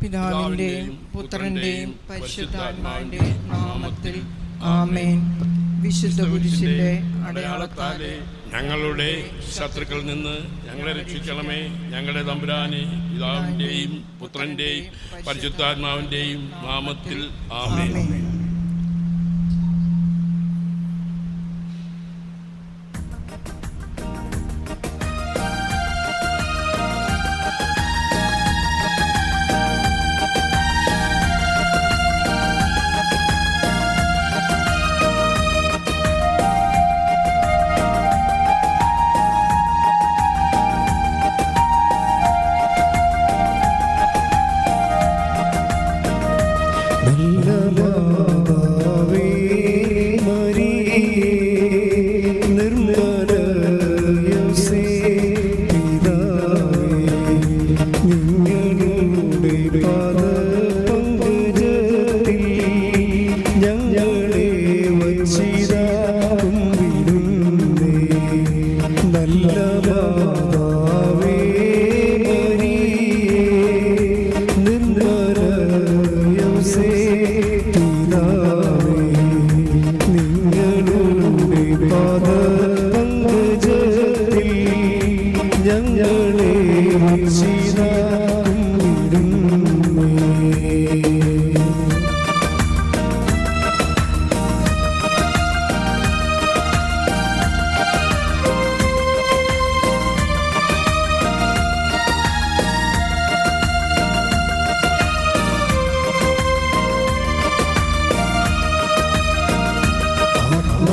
പിതാവിന്റെയും പുത്രന്റെയും പരിശുദ്ധാത്മാവിന്റെയും നാമത്തിൽ ആമേൻ. വിശുദ്ധ പുരുഷന്റെ അടയാളത്താലെ ഞങ്ങളുടെ ശത്രുക്കളിൽ നിന്ന് ഞങ്ങളെ രക്ഷിക്കണമേ. ഞങ്ങളുടെ തമ്പുരാനെ പിതാവിന്റെയും പുത്രന്റെയും പരിശുദ്ധാത്മാവിന്റെയും നാമത്തിൽ ആമേൻ.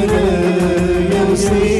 ഞങ്ങളെ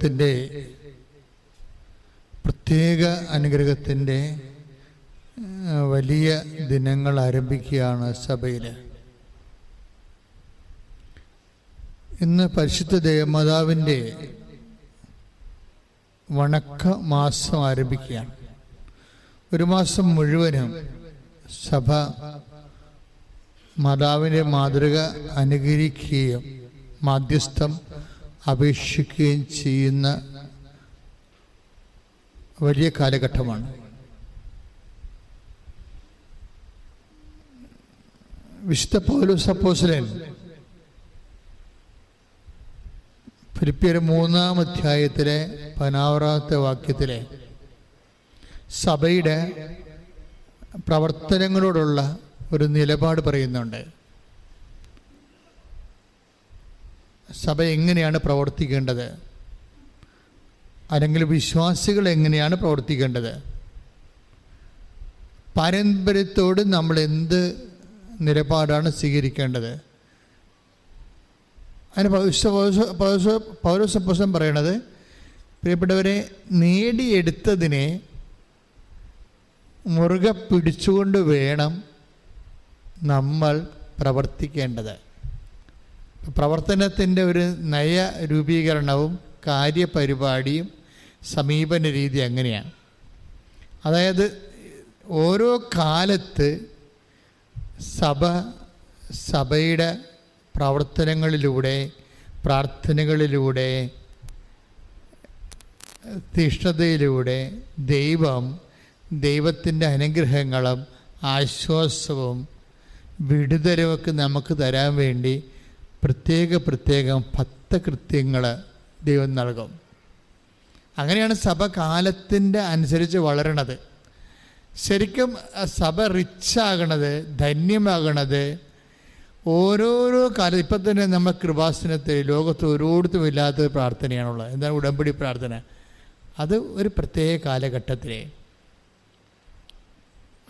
അനുഗ്രഹത്തിന്റെ പ്രത്യേക അനുഗ്രഹത്തിന്റെ വലിയ ദിനങ്ങൾ ആരംഭിക്കുകയാണ് സഭയിൽ ഇന്ന് പരിശുദ്ധ ദേവമാതാവിന്റെ വണക്ക മാസം ആരംഭിക്കുകയാണ്. ഒരു മാസം മുഴുവനും സഭ മാതാവിന്റെ മാതൃക അനുകരിക്കുകയും മാധ്യസ്ഥം അപേക്ഷിക്കുകയും ചെയ്യുന്ന വലിയ കാലഘട്ടമാണ്. വിശുദ്ധ പൗലോസ് അപ്പോസലൻ ഫിലിപ്പിയർ മൂന്നാം അധ്യായത്തിലെ പതിനാറാമത്തെ വാക്യത്തിലെ സഭയുടെ പ്രവർത്തനങ്ങളോടുള്ള ഒരു നിലപാട് പറയുന്നുണ്ട്. സഭ എങ്ങനെയാണ് പ്രവർത്തിക്കേണ്ടത്? അല്ലെങ്കിൽ വിശ്വാസികൾ എങ്ങനെയാണ് പ്രവർത്തിക്കേണ്ടത്? പാരമ്പര്യത്തോട് നമ്മൾ എന്ത് നിലപാടാണ് സ്വീകരിക്കേണ്ടത്? അതിന് പൗരസ പൗരസ പൗരസപ്പോസം പറയണത് പ്രിയപ്പെട്ടവരെ നേടിയെടുത്തതിനെ മുറുകെ പിടിച്ചുകൊണ്ട് വേണം നമ്മൾ പ്രവർത്തിക്കേണ്ടത്. പ്രവർത്തനത്തിന്റെ ഒരു നയ രൂപീകരണവും കാര്യപരിപാടിയും സമീപന രീതി അങ്ങനെയാണ്. അതായത് ഓരോ കാലത്ത് സഭ സഭയുടെ പ്രവർത്തനങ്ങളിലൂടെ പ്രാർത്ഥനകളിലൂടെ തീഷ്ണതയിലൂടെ ദൈവം ദൈവത്തിന്റെ അനുഗ്രഹങ്ങളും ആശ്വാസവും വിടുതലുമൊക്കെ നമുക്ക് തരാൻ വേണ്ടി പ്രത്യേക പ്രത്യേകം പത്ത് കൃത്യങ്ങൾ ദൈവം നൽകും. അങ്ങനെയാണ് സഭ കാലത്തിന്റെ അനുസരിച്ച് വളരണത്. ശരിക്കും സഭ റിച്ചാകണത് ധന്യമാകണത് ഓരോരോ കാലം ഇപ്പം തന്നെ നമ്മൾ കൃപാസനത്തിൽ ലോകത്ത് ഒരിടത്തും ഇല്ലാത്തൊരു പ്രാർത്ഥനയാണുള്ളത്. എന്താണ് ഉടമ്പടി പ്രാർത്ഥന? അത് ഒരു പ്രത്യേക കാലഘട്ടത്തിലെ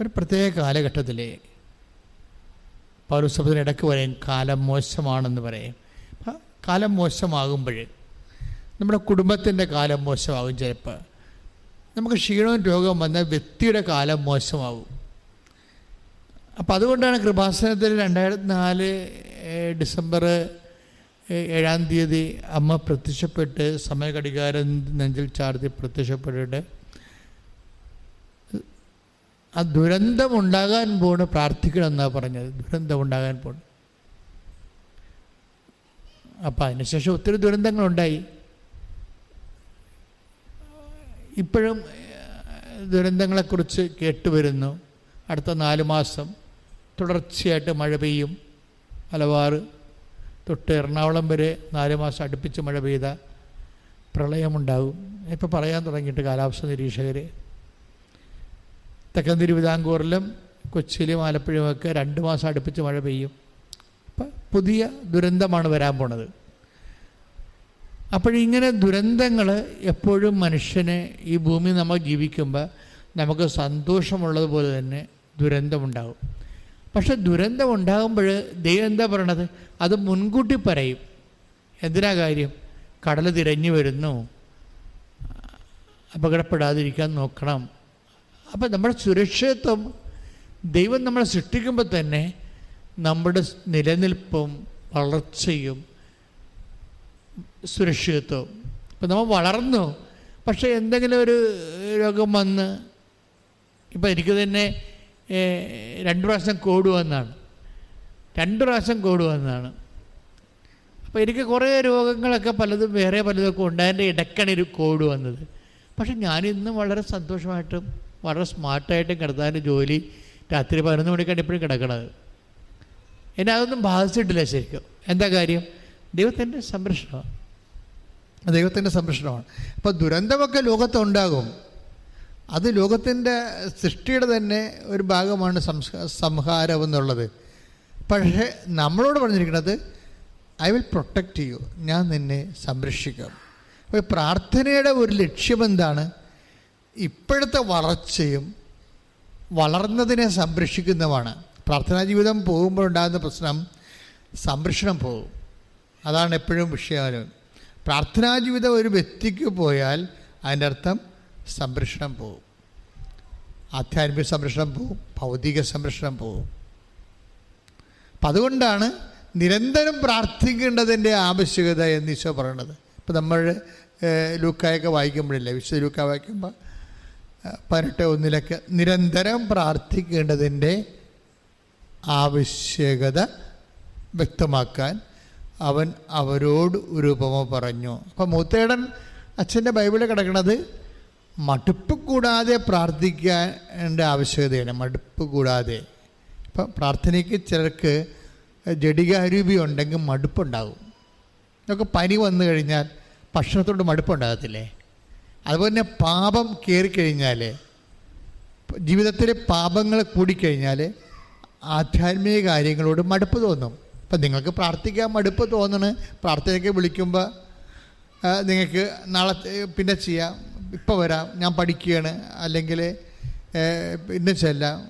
ഒരു പ്രത്യേക കാലഘട്ടത്തിലെ പൗരസഭത്തിന് ഇടയ്ക്ക് പറയും കാലം മോശമാണെന്ന് പറയും. കാലം മോശമാകുമ്പോൾ നമ്മുടെ കുടുംബത്തിന്റെ കാലം മോശമാകും ചിലപ്പോൾ. നമുക്ക് ക്ഷീണവും രോഗവും വന്നാൽ വ്യക്തിയുടെ കാലം മോശമാകും അപ്പം അതുകൊണ്ടാണ് കൃപാസനത്തിൽ രണ്ടായിരത്തി നാല് ഡിസംബർ ഏഴാം തീയതി അമ്മ പ്രത്യക്ഷപ്പെട്ട് സമയഘടികാരം നെഞ്ചിൽ ചാർത്തി പ്രത്യക്ഷപ്പെട്ടിട്ട് ആ ദുരന്തം ഉണ്ടാകാൻ പോണ് പ്രാർത്ഥിക്കണം എന്നാണ് പറഞ്ഞത്. ദുരന്തം ഉണ്ടാകാൻ പോണ്. അപ്പം അതിനുശേഷം ഒത്തിരി ദുരന്തങ്ങളുണ്ടായി. ഇപ്പോഴും ദുരന്തങ്ങളെക്കുറിച്ച് കേട്ടുവരുന്നു. അടുത്ത നാല് മാസം തുടർച്ചയായിട്ട് മഴ പെയ്യും. മലബാർ തൊട്ട് എറണാകുളം വരെ നാല് മാസം അടുപ്പിച്ച് മഴ പെയ്ത പ്രളയമുണ്ടാകും. ഇപ്പോൾ പറയാൻ തുടങ്ങിയിട്ട് കാലാവസ്ഥ നിരീക്ഷകർ തെക്കൻ തിരുവിതാംകൂറിലും കൊച്ചിയിലും ആലപ്പുഴയുമൊക്കെ രണ്ട് മാസം അടുപ്പിച്ച് മഴ പെയ്യും. അപ്പം പുതിയ ദുരന്തമാണ് വരാൻ പോണത്. അപ്പോഴിങ്ങനെ ദുരന്തങ്ങൾ എപ്പോഴും മനുഷ്യനെ ഈ ഭൂമി നമ്മൾ ജീവിക്കുമ്പോൾ നമുക്ക് സന്തോഷമുള്ളതുപോലെ തന്നെ ദുരന്തമുണ്ടാകും പക്ഷെ ദുരന്തം ഉണ്ടാകുമ്പോൾ ദൈവം എന്താ പറയണത്? അത് മുൻകൂട്ടി പറയും. എന്തിനാ കാര്യം? കടൽ തിരഞ്ഞു വരുന്നു. അപകടപ്പെടാതിരിക്കാൻ നോക്കണം. അപ്പം നമ്മുടെ സുരക്ഷിതത്വം ദൈവം നമ്മളെ സൃഷ്ടിക്കുമ്പോൾ തന്നെ നമ്മുടെ നിലനിൽപ്പും വളർച്ചയും സുരക്ഷിതത്വം. ഇപ്പം നമ്മൾ വളർന്നു. പക്ഷേ എന്തെങ്കിലും ഒരു രോഗം വന്ന് ഇപ്പം എനിക്ക് തന്നെ രണ്ട് പ്രാവശ്യം കോട് വന്നാണ്. രണ്ട് പ്രാവശ്യം കോട് വന്നാണ്. അപ്പോൾ എനിക്ക് കുറേ രോഗങ്ങളൊക്കെ പലതും വേറെ പലതൊക്കെ ഉണ്ടായതിന്റെ ഇടയ്ക്കാണ് ഒരു കോഡ് വന്നത്. പക്ഷെ ഞാനിന്നും വളരെ സന്തോഷമായിട്ടും വളരെ സ്മാർട്ടായിട്ട് കിടത്താന്റെ ജോലി. രാത്രി പതിനൊന്ന് മണിക്കാണ് ഇപ്പോഴും കിടക്കണത്. എന്നെ അതൊന്നും ബാധിച്ചിട്ടില്ല ശരിക്കും. എന്താ കാര്യം? ദൈവത്തിന്റെ സംരക്ഷണമാണ് ദൈവത്തിന്റെ സംരക്ഷണമാണ്. അപ്പോൾ ദുരന്തമൊക്കെ ലോകത്തുണ്ടാകും. അത് ലോകത്തിന്റെ സൃഷ്ടിയുടെ തന്നെ ഒരു ഭാഗമാണ് സംഹാരം എന്നുള്ളത്. പക്ഷേ നമ്മളോട് പറഞ്ഞിരിക്കുന്നത് ഐ വിൽ പ്രൊട്ടക്റ്റ് യു. ഞാൻ നിന്നെ സംരക്ഷിക്കാം. അപ്പോൾ പ്രാർത്ഥനയുടെ ഒരു ലക്ഷ്യം എന്താണ്? ഇപ്പോഴത്തെ വളർച്ചയും വളർന്നതിനെ സംരക്ഷിക്കുന്നതാണ്. പ്രാർത്ഥനാ ജീവിതം പോകുമ്പോൾ ഉണ്ടാകുന്ന പ്രശ്നം സംരക്ഷണം പോകും. അതാണ് എപ്പോഴും വിഷയം പ്രാർത്ഥനാ ജീവിതം ഒരു വ്യക്തിക്ക് പോയാൽ അതിന്റെ അർത്ഥം സംരക്ഷണം പോകും. ആധ്യാത്മിക സംരക്ഷണം പോകും ഭൗതിക സംരക്ഷണം പോകും. അപ്പം അതുകൊണ്ടാണ് നിരന്തരം പ്രാർത്ഥിക്കേണ്ടതിന്റെ ആവശ്യകത എന്ന് പറയണത് ഇപ്പം നമ്മൾ ലൂക്കായൊക്കെ വായിക്കുമ്പോഴില്ലേ വിശുദ്ധ ലൂക്ക വായിക്കുമ്പോൾ പതിനെട്ട് ഒന്നിലൊക്കെ നിരന്തരം പ്രാർത്ഥിക്കേണ്ടതിന്റെ ആവശ്യകത വ്യക്തമാക്കാൻ അവൻ അവരോട് ഒരു ഉപമ പറഞ്ഞു. അപ്പം മൂത്തേടൻ അച്ഛന്റെ ബൈബിളിൽ കിടക്കുന്നത് മടുപ്പ് കൂടാതെ പ്രാർത്ഥിക്കേണ്ട ആവശ്യകതയാണ് മടുപ്പ് കൂടാതെ. ഇപ്പം പ്രാർത്ഥനയ്ക്ക് ചിലർക്ക് ജഡികാരൂപി ഉണ്ടെങ്കിൽ മടുപ്പുണ്ടാകും. നമുക്ക് പനി വന്നു കഴിഞ്ഞാൽ ഭക്ഷണത്തോട് മടുപ്പുണ്ടാകത്തില്ലേ? അതുപോലെ തന്നെ പാപം കയറിക്കഴിഞ്ഞാൽ ജീവിതത്തിലെ പാപങ്ങൾ കൂടിക്കഴിഞ്ഞാൽ ആധ്യാത്മിക കാര്യങ്ങളോട് മടുപ്പ് തോന്നും. ഇപ്പം നിങ്ങൾക്ക് പ്രാർത്ഥിക്കാൻ മടുപ്പ് തോന്നണ്. പ്രാർത്ഥനയ്ക്ക് വിളിക്കുമ്പോൾ നിങ്ങൾക്ക് നാളെ പിന്നെ ചെയ്യാം. ഇപ്പം വരാം. ഞാൻ പഠിക്കുകയാണ്. അല്ലെങ്കിൽ പിന്നെ ചെല്ലാം.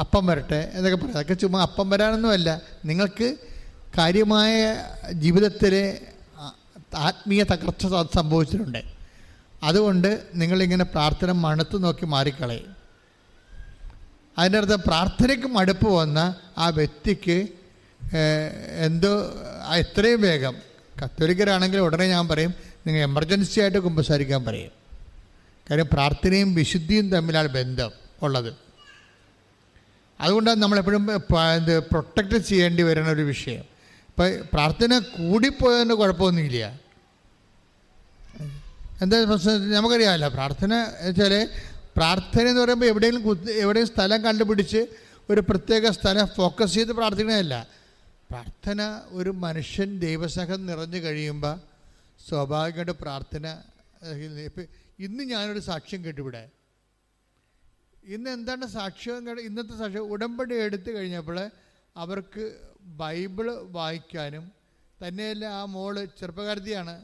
അപ്പം വരട്ടെ എന്നൊക്കെ പറയാം. അതൊക്കെ ചുമ്മാ അപ്പം വരാനൊന്നുമല്ല നിങ്ങൾക്ക് കാര്യമായ ജീവിതത്തിലെ ആത്മീയ തകർച്ച സംഭവിച്ചിട്ടുണ്ട്. അതുകൊണ്ട് നിങ്ങളിങ്ങനെ പ്രാർത്ഥന മണത്ത് നോക്കി മാറിക്കളയും. അതിന്റെ അർത്ഥം പ്രാർത്ഥനയ്ക്ക് മടുപ്പ് വന്ന ആ വ്യക്തിക്ക് എന്തോ എത്രയും വേഗം. കത്തോലിക്കരാണെങ്കിൽ ഉടനെ ഞാൻ പറയും നിങ്ങൾ എമർജൻസി ആയിട്ട് കുമ്പസാരിക്കാൻ പറയും. കാര്യം പ്രാർത്ഥനയും വിശുദ്ധിയും തമ്മിലാണ് ബന്ധം ഉള്ളത്. അതുകൊണ്ടാണ് നമ്മളെപ്പോഴും പ്രൊട്ടക്റ്റ് ചെയ്യേണ്ടി വരുന്ന ഒരു വിഷയം. ഇപ്പം പ്രാർത്ഥന കൂടിപ്പോയതിന്റെ കുഴപ്പമൊന്നുമില്ല. എന്താ പ്രശ്നം? നമുക്കറിയാമല്ലോ പ്രാർത്ഥന വെച്ചാൽ പ്രാർത്ഥന എന്ന് പറയുമ്പോൾ എവിടെയെങ്കിലും കുത്തി എവിടെയും സ്ഥലം കണ്ടുപിടിച്ച് ഒരു പ്രത്യേക സ്ഥലം ഫോക്കസ് ചെയ്ത് പ്രാർത്ഥിക്കണമല്ല പ്രാർത്ഥന ഒരു മനുഷ്യൻ ദൈവസഹം നിറഞ്ഞു കഴിയുമ്പോൾ സ്വാഭാവികമായിട്ട് പ്രാർത്ഥന ഇന്ന് ഞാനൊരു സാക്ഷ്യം കേട്ടിവിടെ ഇന്ന് എന്താണ് സാക്ഷ്യം ഇന്നത്തെ സാക്ഷ്യം ഉടമ്പടി എടുത്തു കഴിഞ്ഞപ്പോൾ അവർക്ക് ബൈബിൾ വായിക്കാനും തന്നെയല്ല ആ മോൾ ചെറുപ്പക്കാരത്തിയാണ്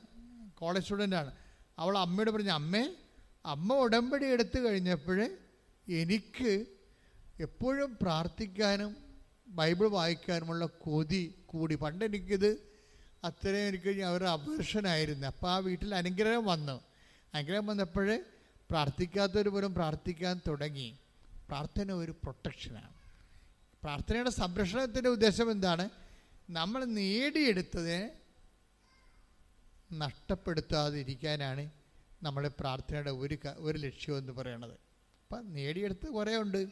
കോളേജ് സ്റ്റുഡന്റാണ് അവൾ അമ്മയോട് പറഞ്ഞു അമ്മേ അമ്മ ഉടമ്പടി എടുത്തു കഴിഞ്ഞപ്പോൾ എനിക്ക് എപ്പോഴും പ്രാർത്ഥിക്കാനും ബൈബിൾ വായിക്കാനുമുള്ള കൊതി കൂടി. പണ്ട് എനിക്കിത് അത്രയും എനിക്ക് അവരുടെ അപേക്ഷനായിരുന്നു അപ്പോൾ ആ വീട്ടിൽ അനുഗ്രഹം വന്നു. അനുഗ്രഹം വന്നപ്പോൾ പ്രാർത്ഥിക്കാത്തവർ പോലും പ്രാർത്ഥിക്കാൻ തുടങ്ങി. പ്രാർത്ഥന ഒരു പ്രൊട്ടക്ഷനാണ് പ്രാർത്ഥനയുടെ സംരക്ഷണത്തിന്റെ ഉദ്ദേശം എന്താണ്? നമ്മൾ നേടിയെടുത്തതിനെ നഷ്ടപ്പെടുത്താതിരിക്കാനാണ് നമ്മുടെ പ്രാർത്ഥനയുടെ ഒരു ഒരു ലക്ഷ്യമെന്ന് പറയുന്നത് അപ്പം നേടിയെടുത്ത് കുറേ ഉണ്ട്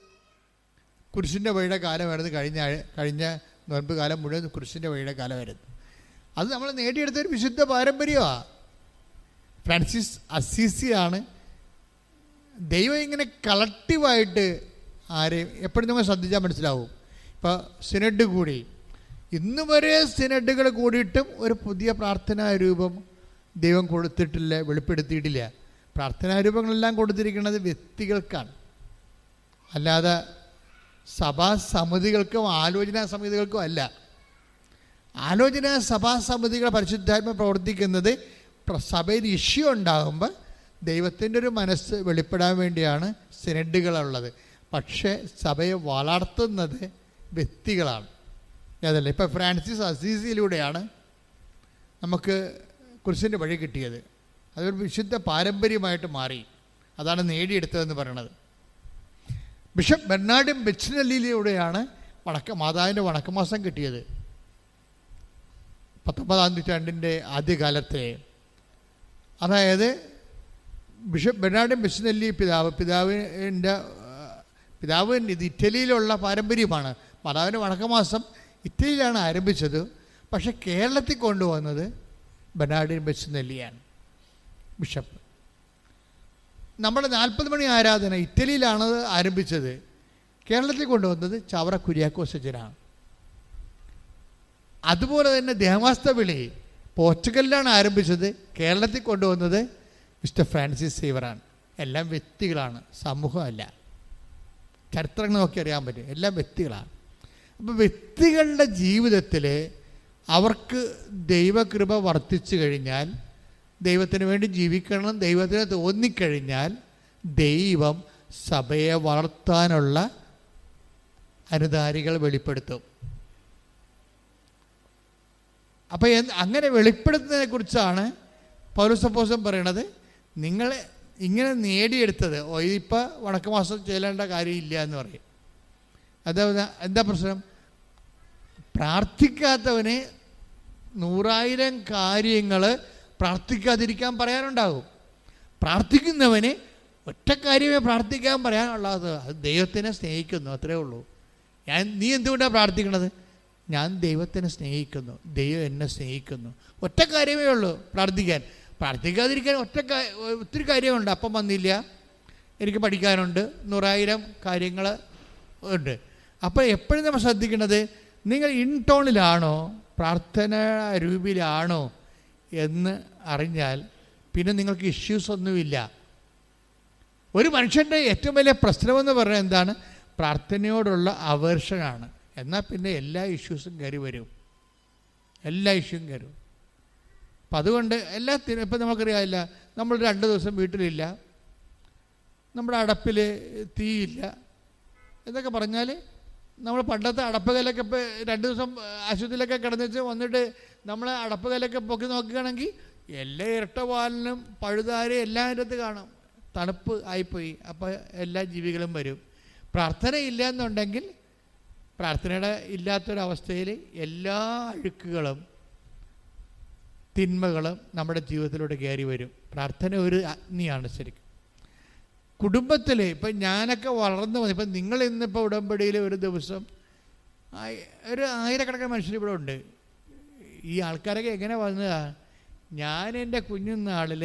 കുരിശിന്റെ വഴിയുടെ കാലമായിരുന്നു കഴിഞ്ഞ കഴിഞ്ഞ നോൻപ് കാലം മുഴുവൻ കുരിശിന്റെ വഴിയുടെ കാലമായിരുന്നു അത് നമ്മൾ നേടിയെടുത്ത ഒരു വിശുദ്ധ പാരമ്പര്യമാണ് ഫ്രാൻസിസ് അസീസിയാണ് ദൈവം ഇങ്ങനെ കളക്റ്റീവായിട്ട് ആരെയും എപ്പോഴും നമ്മൾ ശ്രദ്ധിച്ചാൽ മനസ്സിലാവും. ഇപ്പോൾ സിനഡ് കൂടി ഇന്ന് വരെ സിനഡുകൾ കൂടിയിട്ടും ഒരു പുതിയ പ്രാർത്ഥനാ രൂപം ദൈവം കൊടുത്തിട്ടില്ല വെളിപ്പെടുത്തിയിട്ടില്ല. പ്രാർത്ഥനാ രൂപങ്ങളെല്ലാം കൊടുത്തിരിക്കുന്നത് വ്യക്തികൾക്കാണ്. അല്ലാതെ സഭാ സമിതികൾക്കും ആലോചനാ സമിതികൾക്കും അല്ല. ആലോചന സഭാ സമിതികൾ പരിശുദ്ധാത്മ പ്രവർത്തിക്കുന്നത് പ്ര- സഭയിൽ ഇഷ്യൂ ഉണ്ടാകുമ്പോൾ ദൈവത്തിന്റെ ഒരു മനസ്സ് വെളിപ്പെടാൻ വേണ്ടിയാണ് സിനഡുകളുള്ളത്. പക്ഷേ സഭയെ വളർത്തുന്നത് വ്യക്തികളാണ്. അതല്ല ഇപ്പോൾ ഫ്രാൻസിസ് അസീസിയിലൂടെയാണ് നമുക്ക് കുരിശിന്റെ വഴി കിട്ടിയത്. അതൊരു വിശുദ്ധ പാരമ്പര്യമായിട്ട് മാറി. അതാണ് നേടിയെടുത്തതെന്ന് പറയണത്. ബിഷപ്പ് ബെർണാഡും ബെച്ചിനല്ലിയിലൂടെയാണ് വണക്ക മാതാവിന്റെ വണക്കമാസം കിട്ടിയത്. പത്തൊമ്പതാം നൂറ്റാണ്ടിന്റെ ആദ്യകാലത്തെ. അതായത് ബിഷപ്പ് ബെർണാഡും ബെച്ചിനല്ലി പിതാവ് പിതാവിന്റെ പിതാവ് ഇത് ഇറ്റലിയിലുള്ള പാരമ്പര്യമാണ്. മാതാവിന്റെ വണക്കമാസം ഇറ്റലിയിലാണ് ആരംഭിച്ചത്. പക്ഷെ കേരളത്തിൽ കൊണ്ടുവന്നത് ബനാഡിൻ ബസ് നെല്ലിയാണ് ബിഷപ്പ്. നമ്മുടെ നാൽപ്പത് മണി ആരാധന ഇറ്റലിയിലാണ് ആരംഭിച്ചത്. കേരളത്തിൽ കൊണ്ടുവന്നത് ചവറ കുര്യാക്കോസ് അച്ഛനാണ് അതുപോലെ തന്നെ ദേവാസ്ത വിളി പോർച്ചുഗലിലാണ് ആരംഭിച്ചത്. കേരളത്തിൽ കൊണ്ടുവന്നത് മിസ്റ്റർ ഫ്രാൻസിസ് സീവറാണ്. എല്ലാം വ്യക്തികളാണ് സമൂഹമല്ല. ചരിത്രങ്ങൾ നോക്കി അറിയാൻ പറ്റും. എല്ലാം വ്യക്തികളാണ്. അപ്പോൾ വ്യക്തികളുടെ ജീവിതത്തിൽ അവർക്ക് ദൈവകൃപ വർദ്ധിച്ചു കഴിഞ്ഞാൽ ദൈവത്തിന് വേണ്ടി ജീവിക്കണം ദൈവത്തിന് തോന്നിക്കഴിഞ്ഞാൽ ദൈവം സഭയെ വളർത്താനുള്ള അനുധാരികൾ വെളിപ്പെടുത്തും. അപ്പോൾ അങ്ങനെ വെളിപ്പെടുത്തുന്നതിനെ കുറിച്ചാണ് പൗരസപ്പോസം പറയണത്. നിങ്ങൾ ഇങ്ങനെ നേടിയെടുത്തത് ഇപ്പോൾ ഇതിപ്പോൾ വടക്കുമാസം ചെല്ലേണ്ട കാര്യമില്ല എന്ന് പറയും. അതാ എന്താ പ്രശ്നം? പ്രാർത്ഥിക്കാത്തവനെ നൂറായിരം കാര്യങ്ങൾ പ്രാർത്ഥിക്കാതിരിക്കാൻ പറയാനുണ്ടാകും. പ്രാർത്ഥിക്കുന്നവന് ഒറ്റ കാര്യമേ പ്രാർത്ഥിക്കാൻ പറയാനുള്ളത് അത് ദൈവത്തിനെ സ്നേഹിക്കുന്നു അത്രേ ഉള്ളൂ. ഞാൻ നീ എന്തുകൊണ്ടാണ് പ്രാർത്ഥിക്കണത്? ഞാൻ ദൈവത്തിനെ സ്നേഹിക്കുന്നു. ദൈവം എന്നെ സ്നേഹിക്കുന്നു. ഒറ്റ കാര്യമേ ഉള്ളൂ പ്രാർത്ഥിക്കാൻ. പ്രാർത്ഥിക്കാതിരിക്കാൻ ഒറ്റ ഒത്തിരി കാര്യമുണ്ട്. അപ്പം വന്നില്ല. എനിക്ക് പഠിക്കാനുണ്ട്. നൂറായിരം കാര്യങ്ങൾ ഉണ്ട്. അപ്പോൾ എപ്പോഴും നമ്മൾ ശ്രദ്ധിക്കുന്നത് നിങ്ങൾ ഇൻടോണിലാണോ പ്രാർത്ഥന രൂപിലാണോ എന്ന് അറിഞ്ഞാൽ പിന്നെ നിങ്ങൾക്ക് ഇഷ്യൂസ് ഒന്നുമില്ല. ഒരു മനുഷ്യന്റെ ഏറ്റവും വലിയ പ്രശ്നമെന്ന് പറഞ്ഞാൽ എന്താണ്? പ്രാർത്ഥനയോടുള്ള അവേർഷനാണ് എന്നാൽ പിന്നെ എല്ലാ ഇഷ്യൂസും കയറി വരും. എല്ലാ ഇഷ്യൂവും കയറും. അപ്പം അതുകൊണ്ട് എല്ലാത്തിനും ഇപ്പം നമുക്കറിയാമില്ല നമ്മൾ രണ്ട് ദിവസം വീട്ടിലില്ല. നമ്മുടെ അടപ്പിൽ തീയില്ല. എന്നൊക്കെ പറഞ്ഞാൽ നമ്മൾ പണ്ടത്തെ അടപ്പകലൊക്കെ ഇപ്പോൾ രണ്ട് ദിവസം ആശുപത്രിയിലൊക്കെ കിടന്നിച്ച് വന്നിട്ട് നമ്മൾ അടപ്പകലൊക്കെ പൊക്കി നോക്കുകയാണെങ്കിൽ എല്ലാ ഇരട്ടവാലിനും പഴുതാരും എല്ലാം അതിനകത്ത് കാണും. തണുപ്പ് ആയിപ്പോയി. അപ്പോൾ എല്ലാ ജീവികളും വരും. പ്രാർത്ഥന ഇല്ല എന്നുണ്ടെങ്കിൽ പ്രാർത്ഥനയുടെ ഇല്ലാത്തൊരവസ്ഥയിൽ എല്ലാ അഴുക്കുകളും തിന്മകളും നമ്മുടെ ജീവിതത്തിലൂടെ കയറി വരും. പ്രാർത്ഥന ഒരു അഗ്നിയാണ് ശരിക്കും. കുടുംബത്തിൽ ഇപ്പം ഞാനൊക്കെ വളർന്നു വന്നു ഇപ്പം നിങ്ങൾ ഇന്നിപ്പോൾ ഉടമ്പടിയിൽ ഒരു ദിവസം ഒരു ആയിരക്കണക്കിന് മനുഷ്യർ ഇവിടെ ഉണ്ട്. ഈ ആൾക്കാരൊക്കെ എങ്ങനെ വന്നതാണ് ഞാൻ എന്റെ കുഞ്ഞുനാളിൽ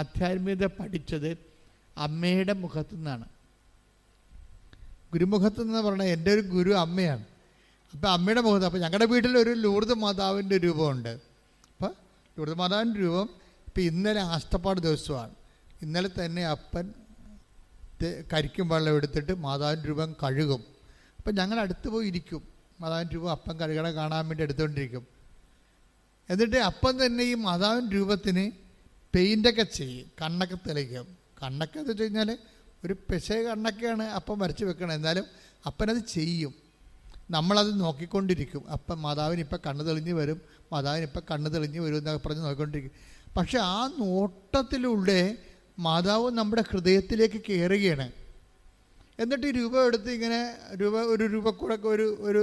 ആധ്യാത്മികത പഠിച്ചത് അമ്മയുടെ മുഖത്തു നിന്നാണ് ഗുരുമുഖത്തു നിന്ന് പറഞ്ഞാൽ എന്റെ ഒരു ഗുരു അമ്മയാണ്. അപ്പോൾ അമ്മയുടെ മുഖത്ത് അപ്പോൾ ഞങ്ങളുടെ വീട്ടിൽ ഒരു ലൂർദ് മാതാവിന്റെ രൂപമുണ്ട്. അപ്പോൾ ലൂർദ് മാതാവിന്റെ രൂപം ഇപ്പോൾ ഇന്നലെ ആഷ്ടപ്പാട് ദിവസമാണ്. ഇന്നലെ തന്നെ അപ്പൻ തെ- കരിക്കും വെള്ളം എടുത്തിട്ട് മാതാവിന്റെ രൂപം കഴുകും. അപ്പം ഞങ്ങൾ അടുത്ത് പോയി ഇരിക്കും. മാതാവിന്റെ രൂപം അപ്പം കഴുകണ കാണാൻ വേണ്ടി എടുത്തുകൊണ്ടിരിക്കും. എന്നിട്ട് അപ്പം തന്നെ ഈ മാതാവിന്റെ രൂപത്തിന് പെയിന്റൊക്കെ ചെയ്യും. കണ്ണൊക്കെ തെളിക്കും കണ്ണൊക്കെ എന്ന് വെച്ച് കഴിഞ്ഞാൽ ഒരു പെശേ കണ്ണൊക്കെയാണ് അപ്പം വരച്ച് വെക്കണം എന്നാലും അപ്പനത് ചെയ്യും. നമ്മളത് നോക്കിക്കൊണ്ടിരിക്കും. അപ്പം മാതാവിന് ഇപ്പം കണ്ണ് തെളിഞ്ഞ് വരും. മാതാവിന് ഇപ്പം കണ്ണ് തെളിഞ്ഞ് വരും എന്നൊക്കെ പറഞ്ഞ് നോക്കിക്കൊണ്ടിരിക്കും. പക്ഷെ ആ നോട്ടത്തിലൂടെ മാതാവ് നമ്മുടെ ഹൃദയത്തിലേക്ക് കയറുകയാണ് എന്നിട്ട് ഈ രൂപ എടുത്ത് ഇങ്ങനെ രൂപ ഒരു രൂപ കൂടെ ഒരു ഒരു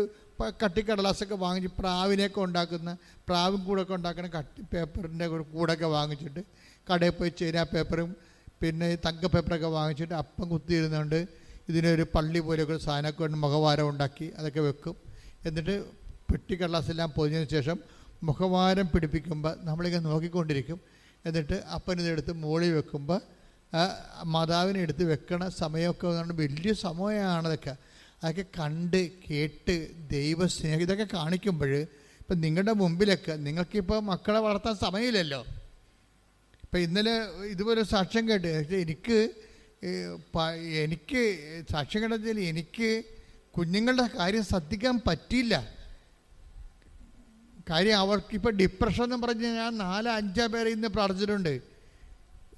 കട്ടിക്കടലാസൊക്കെ വാങ്ങിച്ച് പ്രാവിനെയൊക്കെ ഉണ്ടാക്കുന്ന പ്രാവും കൂടൊക്കെ ഉണ്ടാക്കുന്ന കട്ടി പേപ്പറിന്റെ കൂടൊക്കെ വാങ്ങിച്ചിട്ട് കടയിൽ പോയി ചേരാ പേപ്പറും പിന്നെ തങ്ക പേപ്പറൊക്കെ വാങ്ങിച്ചിട്ട് അപ്പം കുത്തിയിരുന്നുകൊണ്ട് ഇതിനൊരു പള്ളി പോലെയൊക്കെ ഒരു സാധനമൊക്കെ മുഖവാരം ഉണ്ടാക്കി അതൊക്കെ വെക്കും. എന്നിട്ട് പെട്ടി കടലാസെല്ലാം പൊതിഞ്ഞതിന് ശേഷം മുഖവാരം പിടിപ്പിക്കുമ്പോൾ നമ്മളിങ്ങനെ നോക്കിക്കൊണ്ടിരിക്കും. എന്നിട്ട് അപ്പനിതെടുത്ത് മുകളിൽ വെക്കുമ്പോൾ മാതാവിനെ എടുത്ത് വെക്കണ സമയമൊക്കെ പറഞ്ഞാൽ വലിയ സമയമാണ് അതൊക്കെ അതൊക്കെ കണ്ട് കേട്ട് ദൈവസ്നേഹം ഇതൊക്കെ കാണിക്കുമ്പോൾ ഇപ്പം നിങ്ങളുടെ മുമ്പിലൊക്കെ നിങ്ങൾക്കിപ്പോൾ മക്കളെ വളർത്താൻ സമയമില്ലല്ലോ. ഇപ്പം ഇന്നലെ ഇതുപോലെ സാക്ഷ്യം കേട്ട് എനിക്ക് എനിക്ക് സാക്ഷ്യം കേട്ടതിൽ എനിക്ക് കുഞ്ഞുങ്ങളുടെ കാര്യം ശ്രദ്ധിക്കാൻ പറ്റിയില്ല. കാര്യം അവർക്കിപ്പോൾ ഡിപ്രഷൻ എന്ന് പറഞ്ഞ് ഞാൻ നാല് അഞ്ചോ പേരെ ഇന്ന് പ്രാർത്ഥിച്ചിട്ടുണ്ട്.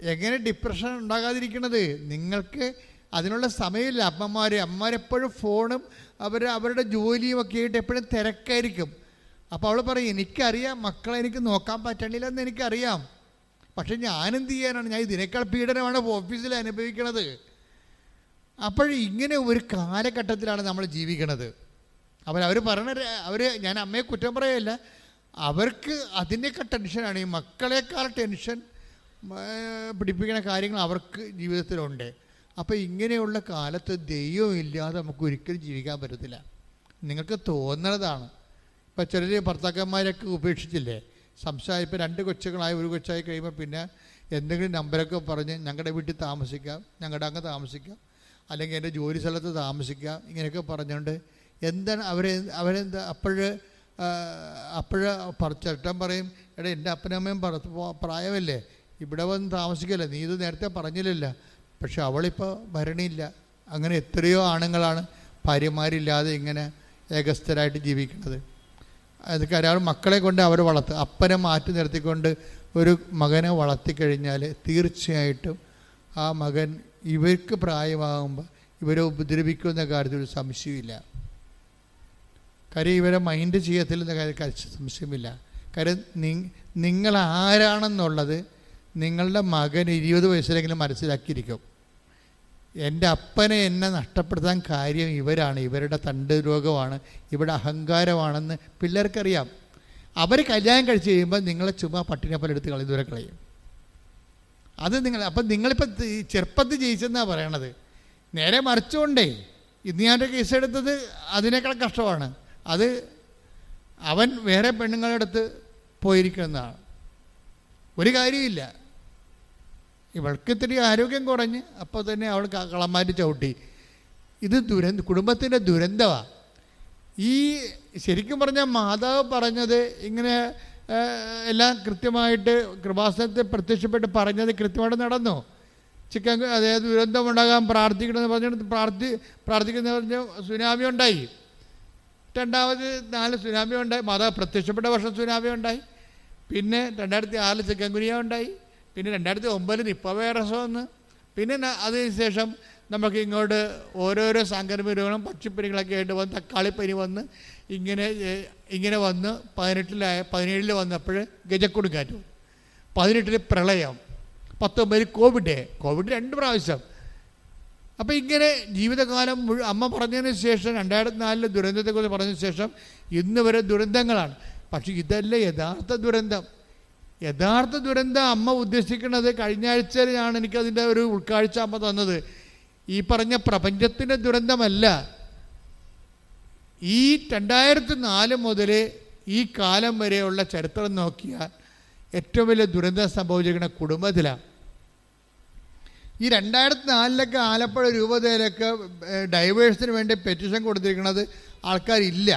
എങ്ങനെ ഡിപ്രഷൻ ഉണ്ടാകാതിരിക്കണത്? നിങ്ങൾക്ക് അതിനുള്ള സമയമില്ല. അമ്മമാർ അമ്മമാരെപ്പോഴും ഫോണും അവർ അവരുടെ ജോലിയും ഒക്കെ ആയിട്ട് എപ്പോഴും തിരക്കായിരിക്കും. അപ്പോൾ അവൾ പറയും എനിക്കറിയാം മക്കളെ എനിക്ക് നോക്കാൻ പറ്റണില്ല എന്ന് എനിക്കറിയാം. പക്ഷെ ഞാനെന്ത് ചെയ്യാനാണ്? ഞാൻ ഇതിനേക്കാൾ പീഡനമാണ് ഓഫീസിൽ അനുഭവിക്കണത്. അപ്പോൾ ഇങ്ങനെ ഒരു കാലഘട്ടത്തിലാണ് നമ്മൾ ജീവിക്കണത്. അവർ അവർ പറഞ്ഞ അവർ ഞാൻ അമ്മയെ കുറ്റം പറയല്ല. അവർക്ക് അതിന്റെയൊക്കെ ടെൻഷനാണ് ഈ മക്കളെക്കാൾ ടെൻഷൻ പിടിപ്പിക്കുന്ന കാര്യങ്ങൾ അവർക്ക് ജീവിതത്തിലുണ്ട്. അപ്പോൾ ഇങ്ങനെയുള്ള കാലത്ത് ദൈവം ഇല്ലാതെ നമുക്ക് ഒരിക്കലും ജീവിക്കാൻ പറ്റത്തില്ല. നിങ്ങൾക്ക് തോന്നുന്നതാണ് ഇപ്പം ചിലർ ഭർത്താക്കന്മാരൊക്കെ ഉപേക്ഷിച്ചില്ലേ? സംസാരം ഇപ്പം രണ്ട് കൊച്ചുകളായി ഒരു കൊച്ചായി കഴിയുമ്പോൾ പിന്നെ എന്തെങ്കിലും നമ്പരൊക്കെ പറഞ്ഞ് ഞങ്ങളുടെ വീട്ടിൽ താമസിക്കാം ഞങ്ങളുടെ അങ്ങ് താമസിക്കാം അല്ലെങ്കിൽ എന്റെ ജോലി സ്ഥലത്ത് താമസിക്കാം ഇങ്ങനെയൊക്കെ പറഞ്ഞുകൊണ്ട് എന്താണ് അവരെ അവരെന്താ അപ്പോഴ് അപ്പോഴ് ചേട്ടൻ പറയും എടാ എന്റെ അപ്പനമ്മയും പറ പ്രായമല്ലേ ഇവിടെ വന്ന് താമസിക്കല്ലേ നീ ഇത് നേരത്തെ പറഞ്ഞില്ലല്ലോ. പക്ഷെ അവളിപ്പോൾ ഭരണിയില്ല. അങ്ങനെ എത്രയോ ആണുങ്ങളാണ് ഭാര്യമാരില്ലാതെ ഇങ്ങനെ ഏകസ്ഥരായിട്ട് ജീവിക്കുന്നത്. അതൊക്കെ ഒരാൾ മക്കളെ കൊണ്ട് അവർ വളർത്തുക അപ്പനെ മാറ്റി നിർത്തിക്കൊണ്ട് ഒരു മകനെ വളർത്തിക്കഴിഞ്ഞാൽ തീർച്ചയായിട്ടും ആ മകൻ ഇവർക്ക് പ്രായമാകുമ്പോൾ ഇവരെ ഉപദ്രവിക്കുന്ന കാര്യത്തിൽ ഒരു സംശയമില്ല കാര്യം ഇവരെ മൈൻഡ് ചെയ്യത്തില്ലെന്ന കാര്യം സംശയമില്ല. കാര്യം നിങ്ങൾ ആരാണെന്നുള്ളത് നിങ്ങളുടെ മകൻ ഇരുപത് വയസ്സിലെങ്കിലും മനസ്സിലാക്കിയിരിക്കും. എന്റെ അപ്പനെ എന്നെ നഷ്ടപ്പെടുത്താൻ കാര്യം ഇവരാണ്. ഇവരുടെ തണ്ട് രോഗമാണ്. ഇവരുടെ അഹങ്കാരമാണെന്ന് പിള്ളേർക്കറിയാം. അവർ കല്യാണം കഴിച്ച് കഴിയുമ്പോൾ നിങ്ങളെ ചുമ്മാ എടുത്ത് കളി ദൂരെ കളയും. അത് നിങ്ങൾ അപ്പം നിങ്ങളിപ്പോൾ ചെറുപ്പത്തിൽ ജയിച്ചെന്നാണ് പറയണത്. നേരെ മറിച്ചുകൊണ്ടേ ഇന്ന് ഞാൻ കേസ് എടുത്തത് അതിനേക്കാൾ കഷ്ടമാണ്. അത് അവൻ വേറെ പെണ്ണുങ്ങളുടെ അടുത്ത് പോയിരിക്കുന്നതാണ്. ഒരു കാര്യമില്ല ഇവൾക്ക് ഇത്തിരി ആരോഗ്യം കുറഞ്ഞ് അപ്പോൾ തന്നെ അവൾ ക- കളന്മാര് ചവിട്ടി. ഇത് ദുരന്ത കുടുംബത്തിന്റെ ദുരന്തമാണ് ഈ ശരിക്കും പറഞ്ഞാൽ മാതാവ് പറഞ്ഞത് ഇങ്ങനെ എല്ലാം കൃത്യമായിട്ട് കൃപാസനത്തിൽ പ്രത്യക്ഷപ്പെട്ട് പറഞ്ഞത് കൃത്യമായിട്ട് നടന്നു. ചിക്കൻ അതായത് ദുരന്തമുണ്ടാകാൻ പ്രാർത്ഥിക്കണമെന്ന് പറഞ്ഞിട്ട് പ്രാർത്ഥി പ്രാർത്ഥിക്കുന്ന പറഞ്ഞ സുനാമി ഉണ്ടായി. രണ്ടാമത് നാല് സുനാമി ഉണ്ടായി. മാതാവ് പ്രത്യക്ഷപ്പെട്ട വർഷം സുനാമി ഉണ്ടായി. പിന്നെ രണ്ടായിരത്തി ആറിൽ ചിക്കൻകുനിയ ഉണ്ടായി. പിന്നെ രണ്ടായിരത്തി ഒമ്പതിൽ നിപ്പ വൈറസ് വന്ന്. പിന്നെ അതിനുശേഷം നമുക്ക് ഇങ്ങോട്ട് ഓരോരോ സാംക്രമിക രോഗങ്ങളും പക്ഷിപ്പനികളൊക്കെ ആയിട്ട് വന്ന് തക്കാളിപ്പനി വന്ന് ഇങ്ങനെ ഇങ്ങനെ വന്ന് പതിനെട്ടിലായ പതിനേഴിൽ വന്നപ്പോൾ ഗജക്കൊടുക്കാറ്റ് പതിനെട്ടിൽ പ്രളയം. പത്തൊമ്പതിൽ കോവിഡ്. കോവിഡ് രണ്ട് പ്രാവശ്യം. അപ്പോൾ ഇങ്ങനെ ജീവിതകാലം മുഴുവൻ അമ്മ പറഞ്ഞതിന് ശേഷം രണ്ടായിരത്തി നാലിലെ ദുരന്തത്തെക്കുറിച്ച് പറഞ്ഞതിന് ശേഷം ഇന്ന് വരെ ദുരന്തങ്ങളാണ്. പക്ഷേ ഇതല്ല യഥാർത്ഥ ദുരന്തം. യഥാർത്ഥ ദുരന്തം അമ്മ ഉദ്ദേശിക്കുന്നത് കഴിഞ്ഞ ആഴ്ചയിലാണ് എനിക്കതിന്റെ ഒരു ഉൾക്കാഴ്ച അമ്മ തന്നത്. ഈ പറഞ്ഞ പ്രപഞ്ചത്തിന്റെ ദുരന്തമല്ല. ഈ രണ്ടായിരത്തി നാല് മുതൽ ഈ കാലം വരെയുള്ള ചരിത്രം നോക്കിയാൽ ഏറ്റവും വലിയ ദുരന്തം സംഭവിച്ചിരിക്കുന്ന കുടുംബത്തിലാണ്. ഈ രണ്ടായിരത്തി നാലിലൊക്കെ ആലപ്പുഴ രൂപതയിലൊക്കെ ഡൈവേഴ്സിന് വേണ്ടി പെറ്റിഷൻ കൊടുത്തിരിക്കുന്നത് ആൾക്കാരില്ല.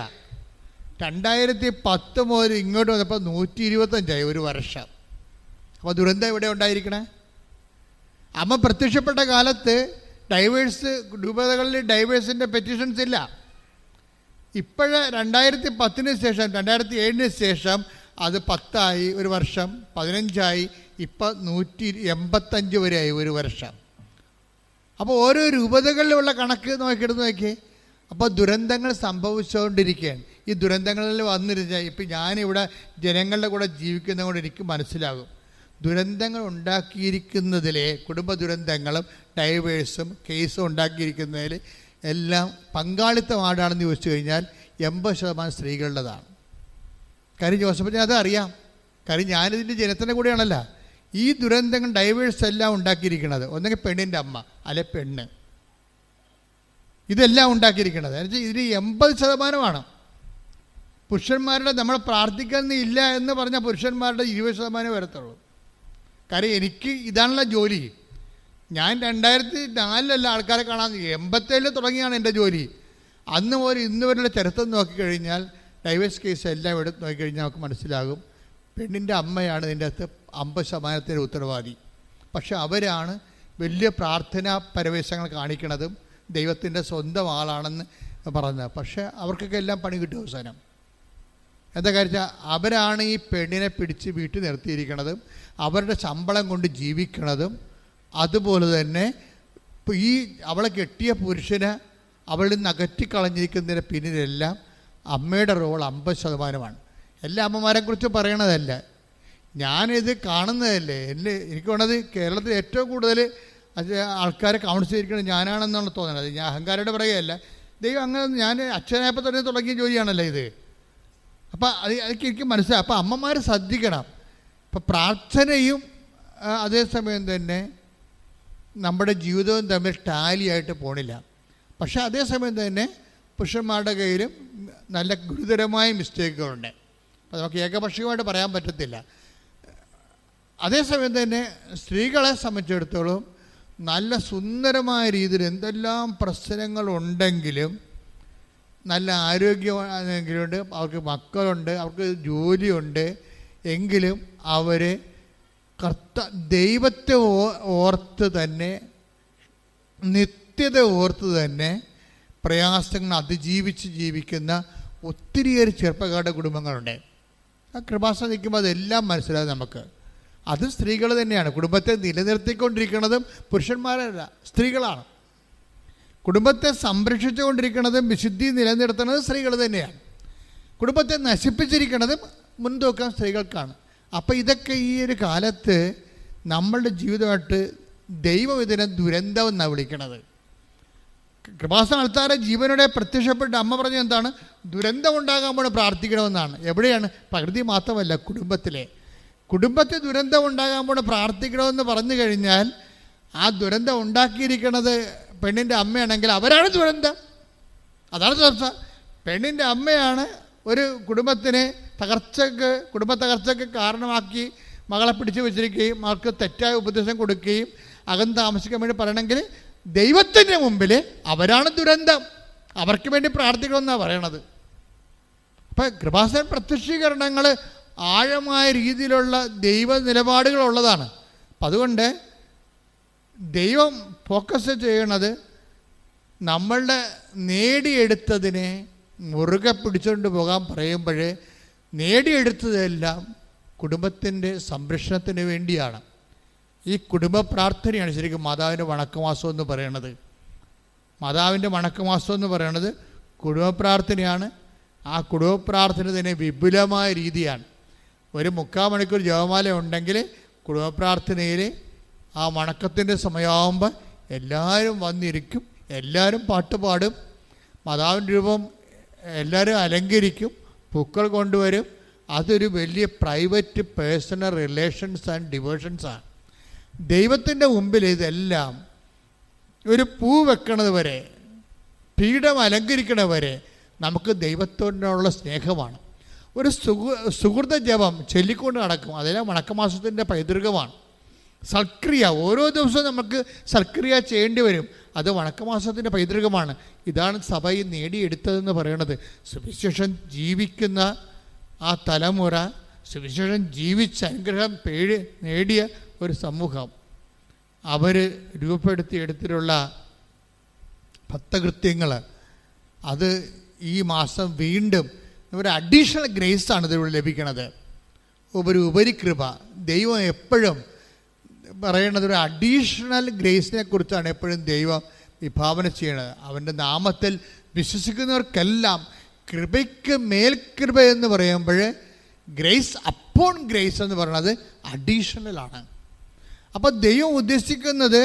രണ്ടായിരത്തി പത്ത് മുതൽ ഇങ്ങോട്ട് വന്നപ്പോൾ നൂറ്റി ഇരുപത്തഞ്ചായി ഒരു വർഷം. അപ്പോൾ ദുരന്തം ഇവിടെ ഉണ്ടായിരിക്കണേ? അമ്മ പ്രത്യക്ഷപ്പെട്ട കാലത്ത് ഡൈവേഴ്സ് രൂപതകളിൽ ഡൈവേഴ്സിന്റെ പെറ്റിഷൻസ് ഇല്ല. ഇപ്പോഴ് രണ്ടായിരത്തി പത്തിന് ശേഷം രണ്ടായിരത്തി ഏഴിന് ശേഷം അത് പത്തായി ഒരു വർഷം പതിനഞ്ചായി ഇപ്പം നൂറ്റി എൺപത്തഞ്ച് വരെയായി ഒരു വർഷം. അപ്പോൾ ഓരോ രൂപതകളിലുള്ള കണക്ക് നോക്കിയെടുത്ത് നോക്കിയേ. അപ്പോൾ ദുരന്തങ്ങൾ സംഭവിച്ചുകൊണ്ടിരിക്കുകയാണ്. ഈ ദുരന്തങ്ങളിൽ വന്നിരുന്ന ഇപ്പം ഞാനിവിടെ ജനങ്ങളുടെ കൂടെ ജീവിക്കുന്നതുകൊണ്ട് എനിക്ക് മനസ്സിലാകും. ദുരന്തങ്ങൾ ഉണ്ടാക്കിയിരിക്കുന്നതിലെ കുടുംബ ദുരന്തങ്ങളും ഡൈവേഴ്സും കേസും ഉണ്ടാക്കിയിരിക്കുന്നതിൽ എല്ലാം പങ്കാളിത്തം ആടാണെന്ന് ചോദിച്ചു കഴിഞ്ഞാൽ എൺപത് ശതമാനം സ്ത്രീകളുടേതാണ്. കാര്യം ജോസഫ് അത് അറിയാം കാര്യം ഞാനിതിന്റെ ജനത്തിന്റെ കൂടെയാണല്ല. ഈ ദുരന്തങ്ങൾ ഡൈവേഴ്സ് എല്ലാം ഉണ്ടാക്കിയിരിക്കുന്നത് ഒന്നെങ്കിൽ പെണ്ണിന്റെ അമ്മ അല്ലെ പെണ്ണ്. ഇതെല്ലാം ഉണ്ടാക്കിയിരിക്കുന്നത് എന്നുവെച്ചാൽ ഇതിന് എൺപത് ശതമാനമാണ്. പുരുഷന്മാരുടെ നമ്മൾ പ്രാർത്ഥിക്കുന്ന ഇല്ല എന്ന് പറഞ്ഞാൽ പുരുഷന്മാരുടെ ഇരുപത് ശതമാനം വരത്തുള്ളൂ. കാര്യം എനിക്ക് ഇതാണല്ലോ ജോലി. ഞാൻ രണ്ടായിരത്തി നാലിലല്ല ആൾക്കാരെ കാണാൻ എൺപത്തേഴിൽ തുടങ്ങിയാണ് എന്റെ ജോലി. അന്ന് മുതൽ ഇന്ന് വരെയുള്ള ചരിത്രം നോക്കിക്കഴിഞ്ഞാൽ ഡൈവേഴ്സ് കേസ് എല്ലാം എടുത്ത് നോക്കിക്കഴിഞ്ഞാൽ നമുക്ക് മനസ്സിലാകും. പെണ്ണിന്റെ അമ്മയാണ് ഇതിന്റെ അകത്ത് അമ്പത് ശതമാനത്തിന്റെ ഉത്തരവാദി. പക്ഷെ അവരാണ് വലിയ പ്രാർത്ഥനാ പരവേശങ്ങൾ കാണിക്കണതും ദൈവത്തിന്റെ സ്വന്തം ആളാണെന്ന് പറഞ്ഞത്. പക്ഷേ അവർക്കൊക്കെ എല്ലാം പണി കിട്ടും അവസാനം. എന്താ കാര്യം അവരാണ് ഈ പെണ്ണിനെ പിടിച്ച് വീട്ടിൽ നിർത്തിയിരിക്കണതും അവരുടെ ശമ്പളം കൊണ്ട് ജീവിക്കണതും അതുപോലെ തന്നെ ഈ അവളെ കെട്ടിയ പുരുഷനെ അവളിൽ നിന്ന് അകറ്റിക്കളഞ്ഞിരിക്കുന്നതിന് പിന്നിലെല്ലാം അമ്മയുടെ റോൾ അമ്പത് ശതമാനമാണ്. എല്ലാ അമ്മമാരെക്കുറിച്ച് പറയണതല്ല. ഞാനിത് കാണുന്നതല്ലേ. എന്റെ എനിക്ക് വേണത് കേരളത്തിൽ ഏറ്റവും കൂടുതൽ ആൾക്കാരെ കൗൺസിൽ ചെയ്തിരിക്കുന്നത് ഞാനാണെന്നാണ് തോന്നുന്നത്. ഞാൻ അഹങ്കാരയുടെ പറയുകയല്ല ദൈവം അങ്ങനെ ഞാൻ അച്ഛനായപ്പോൾ തന്നെ തുടങ്ങിയ ജോലിയാണല്ലോ ഇത്. അപ്പം അത് അതൊക്കെ എനിക്ക് മനസ്സിലായി. അപ്പം അമ്മമാർ ശ്രദ്ധിക്കണം. ഇപ്പം പ്രാർത്ഥനയും അതേസമയം തന്നെ നമ്മുടെ ജീവിതവും തമ്മിൽ ടാലിയായിട്ട് പോണില്ല. പക്ഷേ അതേസമയം തന്നെ പുരുഷന്മാരുടെ കയ്യിലും നല്ല ഗുരുതരമായ മിസ്റ്റേക്കുകളുണ്ട്. അപ്പോൾ നമുക്ക് ഏകപക്ഷീയമായിട്ട് പറയാൻ പറ്റത്തില്ല. അതേസമയം തന്നെ സ്ത്രീകളെ സംബന്ധിച്ചിടത്തോളം നല്ല സുന്ദരമായ രീതിയിൽ എന്തെല്ലാം പ്രശ്നങ്ങളുണ്ടെങ്കിലും നല്ല ആരോഗ്യമാണെങ്കിലുണ്ട് അവർക്ക് മക്കളുണ്ട് അവർക്ക് ജോലിയുണ്ട് എങ്കിലും അവർ കർത്ത ദൈവത്തെ ഓർത്ത് തന്നെ നിത്യത ഓർത്ത് തന്നെ പ്രയാസങ്ങൾ അതിജീവിച്ച് ജീവിക്കുന്ന ഒത്തിരിയേറെ ചെറുപ്പക്കാരുടെ കുടുംബങ്ങളുണ്ട്. ആ കൃപാസനം നിൽക്കുമ്പോൾ അതെല്ലാം മനസ്സിലാകും നമുക്ക്. അത് സ്ത്രീകൾ തന്നെയാണ്. കുടുംബത്തെ നിലനിർത്തിക്കൊണ്ടിരിക്കുന്നതും പുരുഷന്മാരല്ല സ്ത്രീകളാണ്. കുടുംബത്തെ സംരക്ഷിച്ചുകൊണ്ടിരിക്കുന്നതും വിശുദ്ധി നിലനിർത്തുന്നതും സ്ത്രീകൾ തന്നെയാണ്. കുടുംബത്തെ നശിപ്പിച്ചിരിക്കുന്നതും മുൻതൂക്കം സ്ത്രീകൾക്കാണ്. അപ്പോൾ ഇതൊക്കെ ഈ ഒരു കാലത്ത് നമ്മളുടെ ജീവിതമായിട്ട് ദൈവം ഇതിനെ ദുരന്തം എന്നാണ് വിളിക്കണത്. കൃപാസന ആൾക്കാരെ ജീവനോടെ പ്രത്യക്ഷപ്പെട്ട് അമ്മ പറഞ്ഞ എന്താണ്? ദുരന്തം ഉണ്ടാകാമ്പോൾ പ്രാർത്ഥിക്കണമെന്നാണ്. എവിടെയാണ്? പ്രകൃതി മാത്രമല്ല കുടുംബത്തിലെ. കുടുംബത്തിൽ ദുരന്തം ഉണ്ടാകാമ്പോൾ പ്രാർത്ഥിക്കണമെന്ന് പറഞ്ഞു കഴിഞ്ഞാൽ ആ ദുരന്തം ഉണ്ടാക്കിയിരിക്കുന്നത് പെണ്ണിന്റെ അമ്മയാണെങ്കിൽ അവരാണ് ദുരന്തം. അതാണ് ചർച്ച. പെണ്ണിന്റെ അമ്മയാണ് ഒരു കുടുംബത്തിനെ തകർച്ചക്ക് കുടുംബ തകർച്ചക്ക് കാരണമാക്കി മകളെ പിടിച്ചു വെച്ചിരിക്കുകയും മകൾക്ക് തെറ്റായ ഉപദേശം കൊടുക്കുകയും അകം താമസിക്കാൻ വേണ്ടി പറയണമെങ്കിൽ ദൈവത്തിന്റെ മുമ്പിൽ അവരാണ് ദുരന്തം. അവർക്ക് വേണ്ടി പ്രാർത്ഥിക്കണമെന്നാണ് പറയണത്. അപ്പം കൃപാസന പ്രത്യക്ഷീകരണങ്ങൾ ആഴമായ രീതിയിലുള്ള ദൈവ നിലപാടുകളുള്ളതാണ്. അപ്പം അതുകൊണ്ട് ദൈവം ഫോക്കസ് ചെയ്യണത് നമ്മളുടെ നേടിയെടുത്തതിനെ മുറുകെ പിടിച്ചുകൊണ്ട് പോകാൻ പറയുമ്പോൾ നേടിയെടുത്തതെല്ലാം കുടുംബത്തിന്റെ സംരക്ഷണത്തിന് വേണ്ടിയാണ്. ഈ കുടുംബ പ്രാർത്ഥനയാണ് ശരിക്കും മാതാവിന്റെ വണക്കമാസം എന്ന് പറയണത്. മാതാവിന്റെ വണക്കമാസം എന്ന് പറയണത് കുടുംബ പ്രാർത്ഥനയാണ്. ആ കുടുംബ പ്രാർത്ഥന തന്നെ വിപുലമായ രീതിയാണ്. ഒരു മുക്കാൽ മണിക്കൂർ ജപമാല ഉണ്ടെങ്കിൽ കുടുംബ പ്രാർത്ഥനയിൽ ആ വണക്കത്തിന്റെ സമയമാകുമ്പോൾ എല്ലാവരും വന്നിരിക്കും എല്ലാവരും പാട്ട് പാടും മാതാവിന്റെ രൂപം എല്ലാവരും അലങ്കരിക്കും പൂക്കൾ കൊണ്ടുവരും. അതൊരു വലിയ പ്രൈവറ്റ് പേഴ്സണൽ റിലേഷൻസ് ആൻഡ് ഡിവേഷൻസാണ് ദൈവത്തിന്റെ മുമ്പിൽ ഇതെല്ലാം ഒരു പൂ വെക്കണത് വരെ പീഠം അലങ്കരിക്കണത് വരെ നമുക്ക് ദൈവത്തോടുള്ള സ്നേഹമാണ്. ഒരു സുഹൃ സുഹൃത ജപം ചൊല്ലിക്കൊണ്ട് നടക്കും. അതെല്ലാം വണക്കമാസത്തിന്റെ പൈതൃകമാണ്. സൽക്രിയ ഓരോ ദിവസവും നമുക്ക് സൽക്രിയ ചെയ്യേണ്ടി വരും. അത് വണക്കമാസത്തിന്റെ പൈതൃകമാണ്. ഇതാണ് സഭയിൽ നേടിയെടുത്തതെന്ന് പറയുന്നത് സുവിശേഷം ജീവിക്കുന്ന ആ തലമുറ സുവിശേഷം ജീവിച്ച അനുഗ്രഹം പേടി നേടിയ ഒരു സമൂഹം. അവർ രൂപപ്പെടുത്തിയെടുത്തിട്ടുള്ള ഭക്തകൃത്യങ്ങൾ അത് ഈ മാസം വീണ്ടും ഒരു അഡീഷണൽ ഗ്രേസാണ് ഇതിലൂടെ ലഭിക്കുന്നത് ഒരു ഉപരികൃപ ദൈവം എപ്പോഴും പറയണത് ഒരു അഡീഷണൽ ഗ്രേസിനെ കുറിച്ചാണ് എപ്പോഴും ദൈവം വിഭാവന ചെയ്യണത്. അവന്റെ നാമത്തിൽ വിശ്വസിക്കുന്നവർക്കെല്ലാം കൃപയ്ക്ക് മേൽകൃപ എന്ന് പറയുമ്പോൾ ഗ്രേസ് അപ്പോൺ ഗ്രേസ് എന്ന് പറയുന്നത് അഡീഷണലാണ് അപ്പോൾ ദൈവം ഉദ്ദേശിക്കുന്നത്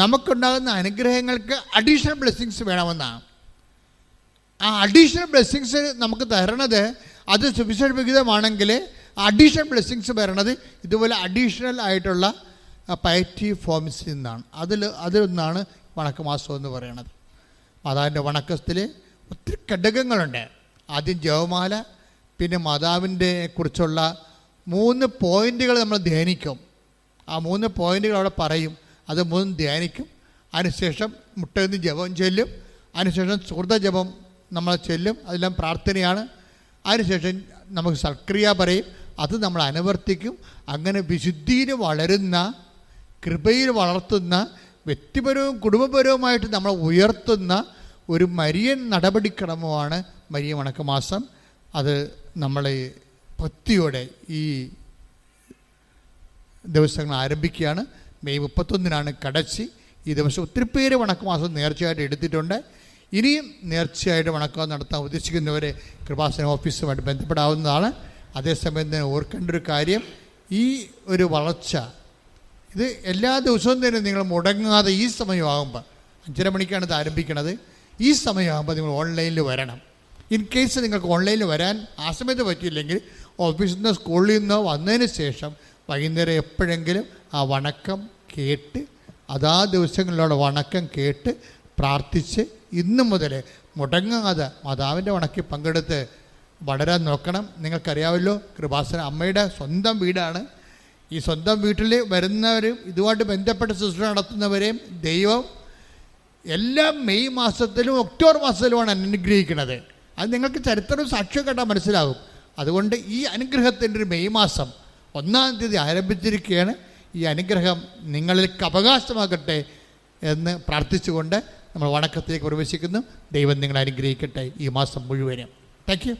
നമുക്കുണ്ടാകുന്ന അനുഗ്രഹങ്ങൾക്ക് അഡീഷണൽ ബ്ലെസ്സിങ്സ് വേണമെന്നാണ്. ആ അഡീഷണൽ ബ്ലെസ്സിങ്സ് നമുക്ക് തരണത് അത് സുവിശേഷ വിഹിതമാണെങ്കിൽ അഡീഷണൽ ബ്ലെസ്സിങ്സ് വരണത് ഇതുപോലെ അഡീഷണൽ ആയിട്ടുള്ള പയറ്റി ഫോംസിൽ നിന്നാണ്. അതിൽ അതിലൊന്നാണ് വണക്കമാസം എന്ന് പറയുന്നത് മാതാവിന്റെ വണക്കത്തിൽ ഒത്തിരി ഘടകങ്ങളുണ്ട്. ആദ്യം ജവമാല പിന്നെ മാതാവിന്റെ കുറിച്ചുള്ള മൂന്ന് പോയിന്റുകൾ നമ്മൾ ധ്യാനിക്കും. ആ മൂന്ന് പോയിന്റുകൾ അവിടെ പറയും. അത് മൂന്നും ധ്യാനിക്കും. അതിനുശേഷം മുട്ടന്ന് ജപം ചൊല്ലും. അതിനുശേഷം സുഹൃത ജപം നമ്മൾ ചൊല്ലും. അതെല്ലാം പ്രാർത്ഥനയാണ്. അതിനുശേഷം നമുക്ക് സൽക്രിയ പറയും. അത് നമ്മൾ അനുവർത്തിക്കും. അങ്ങനെ വിശുദ്ധിയിൽ വളരുന്ന കൃപയിൽ വളർത്തുന്ന വ്യക്തിപരവും കുടുംബപരവുമായിട്ട് നമ്മൾ ഉയർത്തുന്ന ഒരു മരിയൻ നടപടിക്രമമാണ് മരിയ വണക്കമാസം. അത് നമ്മളെ ഭക്തിയോടെ ഈ ദിവസങ്ങൾ ആരംഭിക്കുകയാണ്. മെയ് മുപ്പത്തൊന്നിനാണ് കടച്ചി. ഈ ദിവസം ഒത്തിരി പേര് വണക്കമാസം നേർച്ചയായിട്ട് എടുത്തിട്ടുണ്ട്. ഇനിയും നേർച്ചയായിട്ട് വണക്കം നടത്താൻ ഉദ്ദേശിക്കുന്നവരെ കൃപാസന ഓഫീസുമായിട്ട് ബന്ധപ്പെടാവുന്നതാണ്. അതേസമയം തന്നെ ഓർക്കേണ്ട ഒരു കാര്യം ഈ ഒരു വളർച്ച ഇത് എല്ലാ ദിവസവും തന്നെ നിങ്ങൾ മുടങ്ങാതെ ഈ സമയമാകുമ്പോൾ അഞ്ചര മണിക്കാണ് ഇത് ആരംഭിക്കുന്നത്. ഈ സമയമാകുമ്പോൾ നിങ്ങൾ ഓൺലൈനിൽ വരണം. ഇൻ കേസ് നിങ്ങൾക്ക് ഓൺലൈനിൽ വരാൻ ആ സമയത്ത് പറ്റിയില്ലെങ്കിൽ ഓഫീസിൽ നിന്ന് സ്കൂളിൽ നിന്ന് വന്നതിന് ശേഷം വൈകുന്നേരം എപ്പോഴെങ്കിലും ആ വണക്കം കേട്ട് അതാ ദിവസങ്ങളിലുള്ള വണക്കം കേട്ട് പ്രാർത്ഥിച്ച് ഇന്നു മുതൽ മുടങ്ങാതെ മാതാവിന്റെ വണക്കി പങ്കെടുത്ത് വളരാൻ നോക്കണം. നിങ്ങൾക്കറിയാമല്ലോ കൃപാസന അമ്മയുടെ സ്വന്തം വീടാണ്. ഈ സ്വന്തം വീട്ടിൽ വരുന്നവരും ഇതുമായിട്ട് ബന്ധപ്പെട്ട ശുശ്രൂഷ നടത്തുന്നവരെയും ദൈവം എല്ലാ മെയ് മാസത്തിലും ഒക്ടോബർ മാസത്തിലുമാണ് അനുഗ്രഹിക്കുന്നത്. അത് നിങ്ങൾക്ക് ചരിത്രം സാക്ഷ്യം കേട്ടാൽ മനസ്സിലാകും അതുകൊണ്ട് ഈ അനുഗ്രഹത്തിന്റെ ഒരു മെയ് മാസം ഒന്നാം തീയതി ആരംഭിച്ചിരിക്കുകയാണ്. ഈ അനുഗ്രഹം നിങ്ങളിലേക്ക് അവകാശമാകട്ടെ എന്ന് പ്രാർത്ഥിച്ചുകൊണ്ട് നമ്മൾ വണക്കത്തിലേക്ക് പ്രവേശിക്കുന്നു. ദൈവം നിങ്ങളെ അനുഗ്രഹിക്കട്ടെ ഈ മാസം മുഴുവനും. താങ്ക്